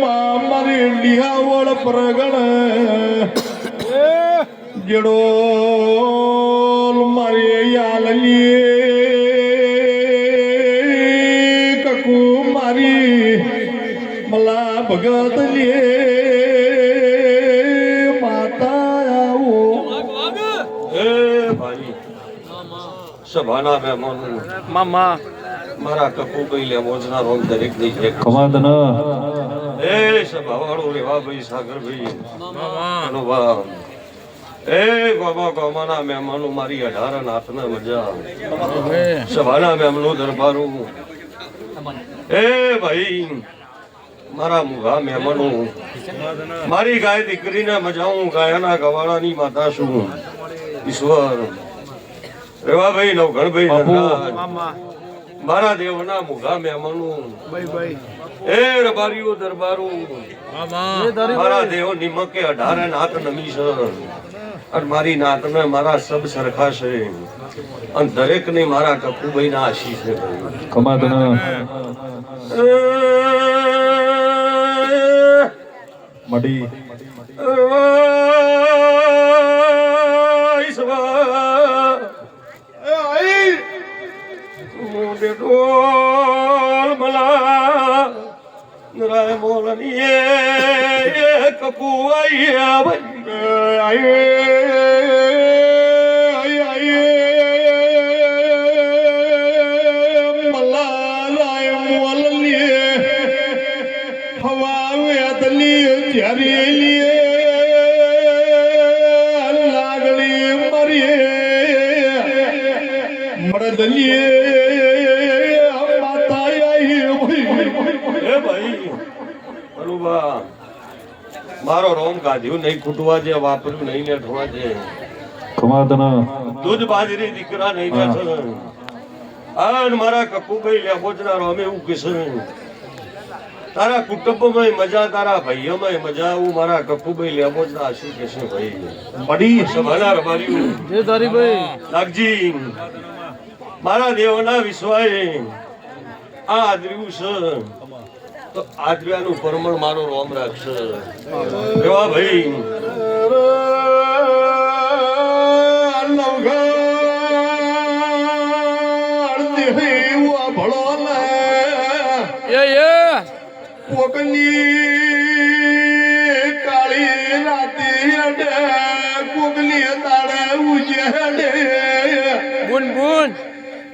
મારી ડિહાવળ પ્રગણ જેડો મારી યાલલી કકુ મારી મલા ભગત લે. સભાના મહેમાનો. મામા. મારા કપૂભાઈ લે મોજના રોગ દરેકની એક. કમાદન. એ સભાવાળો રેવાભાઈ સાગરભાઈ અનુભવ એ ગોમા ગોમાના મહેમાનો મારી અઢાર નાથને મજા. સભાના મહેમાનો દરબારો. એ ભાઈ મારા મુઘા મહેમાનો. મારી ગાય દીકરીને મજાવું ગાયાના ગવાળાની માતા છું. ઈશ્વર. રેવાભાઈ નવઘણભાઈ મારા દેવના મુઘા મહેમાનો. ભાઈ ભાઈ. એ રબારીઓ દરબારો. મારા દેવ નિમકે અઢારે નાથ નમી છે. અને મારી નાતને મારા સબ સરખા છે. અને દરેક ને મારા કપુભાઈ ના આશીષ છે. મડી માતા હે ભાઈ અનુભા મારો રોમ કાઢ્યું નહીં ખૂટવા જે વાપર્યું નહીં ને ઠવા જે. કમાદન દૂધ બાજરી દીકરા નહીં ને છે આન મારા કપુભાઈ લેબોજના રોમે એવું કહેશે. તારા કુટુંબમાં મજા તારા ભાઈઓમાં મજા આવું મારા કપુભાઈ લેબોજના આશી કહેશે ભાઈ. પડી. સભાના રબાર્યું જય તારીભાઈ. નાગજી. મારા દેવના વિશ્વાએ આ આદર્યું છે. તો આદર્યાનું પરમણ મારો રોમ રાખશે. એવા ભાઈ. એ કાળી રાતી અડે કોકની તાળે ઉજેડે. બુન બુન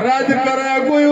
વરાજ કરે કોઈ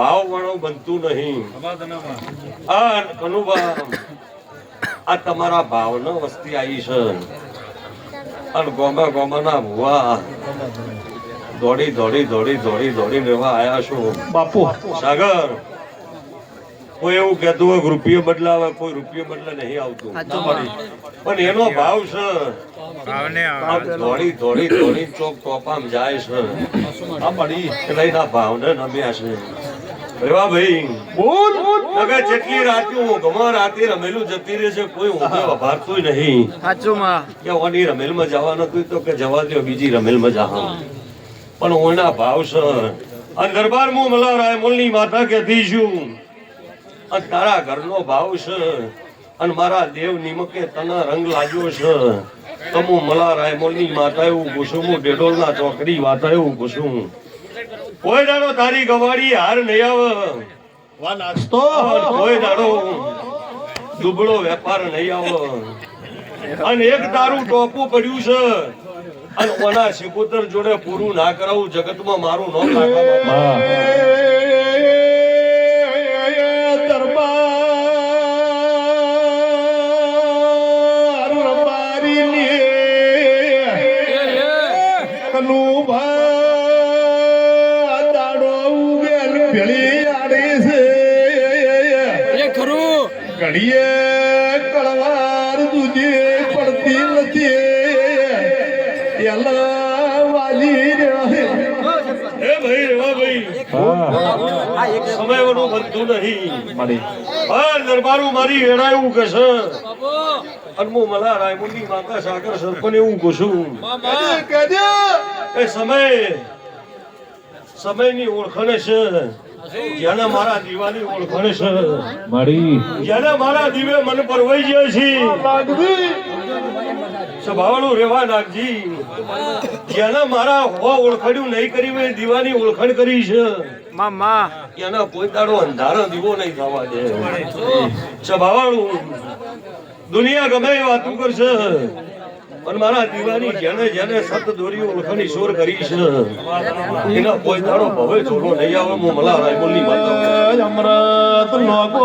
ભાવ વાળો બનતું નહીં. આ અનુભવ. આ તમારા ભાવનો વસ્તી આવી છે. અને ગોમા ગોમાના ભુવા. દોડી દોડી દોડી દોડી દોડી રહેવા આયા છો. બાપુ. સાગર કોઈ એવું કહેતું હોય કે રૂપિયો બદલાવે કોઈ રૂપિયો બદલે નહીં આવતું. પણ એનો ભાવ છે. દોડી દોડી દોડી ચોક ટોપામ જાય છે. આ એના ભાવને નમ્યા છે. રેવા ભાઈ. બોલ. અગર જેટલી રાત્યો હું ગમા રાતે રમેલું જતી રહે છે કોઈ ઊંઘે વભારતું નહીં. સાચું માં કે ઓની રમેલમાં જવાનું હતું તો કે જવા દો બીજી રમેલમાં જા પણ ઓના ભાવ છે અને દરબાર મુ મલા રાય મૂલની માતા કહેતી છું અને તારા ઘરનો ભાવ છે અને મારા દેવ નિમકે તને રંગ લાગ્યો છે તમુ મલા રાયમોલની માતા એવું ઘૂસું હું ડેડોલના ચોકડી વાતા એવું પૂછું. કોઈ દાડો તારી ગવાડી હાર નહીં આવે. વા કોઈ દાડો દુબળો વેપાર નહીં આવે. અને એક તારું ટોપું પડ્યું છે. અને ઓના સિકોતર જોડે પૂરું ના કરાવું જગતમાં મારું નામ નાખવા ઘડીએ કળવાર દૂધે પડતી નથી. એલા વાલી રે હે ભાઈ રેવા ભાઈ. હા. સમયવાનું બનતું નહીં. મારી. હા દરબારું મારી વેળા એવું કે છે. અને હું મલા રાયમુંડી માતા સાગર સરપંચ એવું કહું છું. એ સમય સમયની ઓળખાણ છે. જેને મારા દીવાની ઓળખાણ છે. મળી જેને મારા દીવે મન પરવાઈ જાય છે. સ્વભાવનું રેવા નાખજી જેને મારા હો ઓળખાણ્યું નહીં કરી મેં દીવાની ઓળખાણ કરી છે. મામા. એના કોઈ દાડો અંધારો દીવો નહીં થવા દે. સ્વભાવનું દુનિયા ગમે વાતું કરશે. પણ મારા દીવાની જેને જેને સત દોરી ઓળખાણી શોર કરી છે એના કોઈ તારો ભવે છોડો નહીં આવે હું મલા રાયમોલની માતા અમૃત લોકો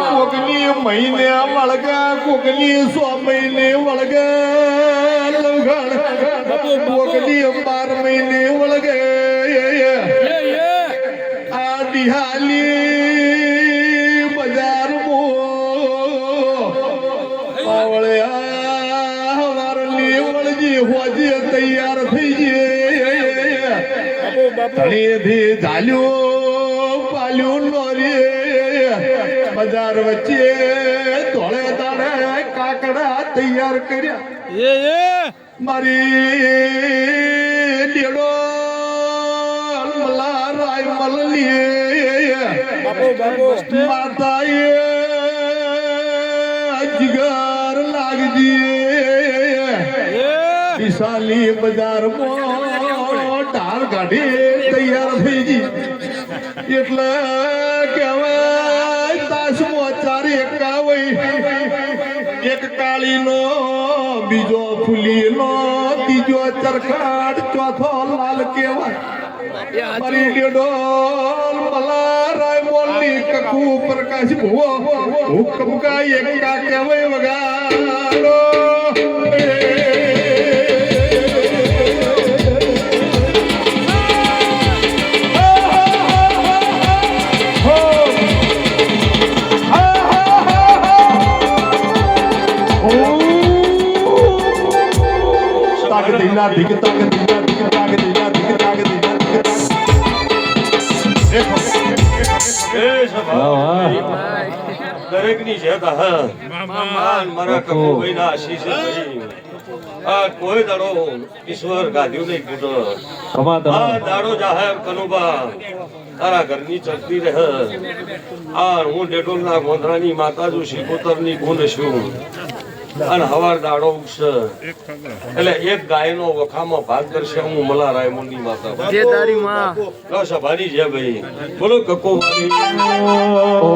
કોકની મહિને વળગે કોકની સો મહિને વળગે લવગણ કોકની બાર મહિને વળગે. એ એ. આ દિહાલી આવળ્યા હવારની વળજી હોજી તૈયાર થઈ ગઈ ધણીથી ઝાલ્યો પાલ્યો નોરી બજાર વચ્ચે ધોળે દાડે કાકડા તૈયાર કર્યા. મારી ડેડો મલા રાય બાપુ બાપુ. માતાએ એ. વિશાલી બજારમાં ઢાલ કાઢી તૈયાર થઈ ગઈ. એટલે કહેવાય તાસમો ચાર એકાવય એક કાળીનો બીજો ફૂલીનો ત્રીજો ચરખાટ ચોથો લાલ કેવાય મારી મોલની કકુ પ્રકાશ ભુવો. હુકમ કા એક કા કહેવાય વગાડો Oh, દરેકની હા. માન મારા કપૂભાઈના આશીષ આ કોઈ દાડો ઈશ્વર ગાધ્યું નહીં કૂટો આ દાડો જાહેર કનુબા. તારા ઘરની ચડતી રહે. આ હું ડેટોલના ગોંધરાની માતા છું શિકોતરની ગુણ છું. અને હવાર દાડો ઉગશે. એટલે એક ગાયનો વખામાં ભાગ કરશે હું મલા મુનિ માતા જે તારી માં કસ સભાની છે ભાઈ બોલો કકો મારી. ઓ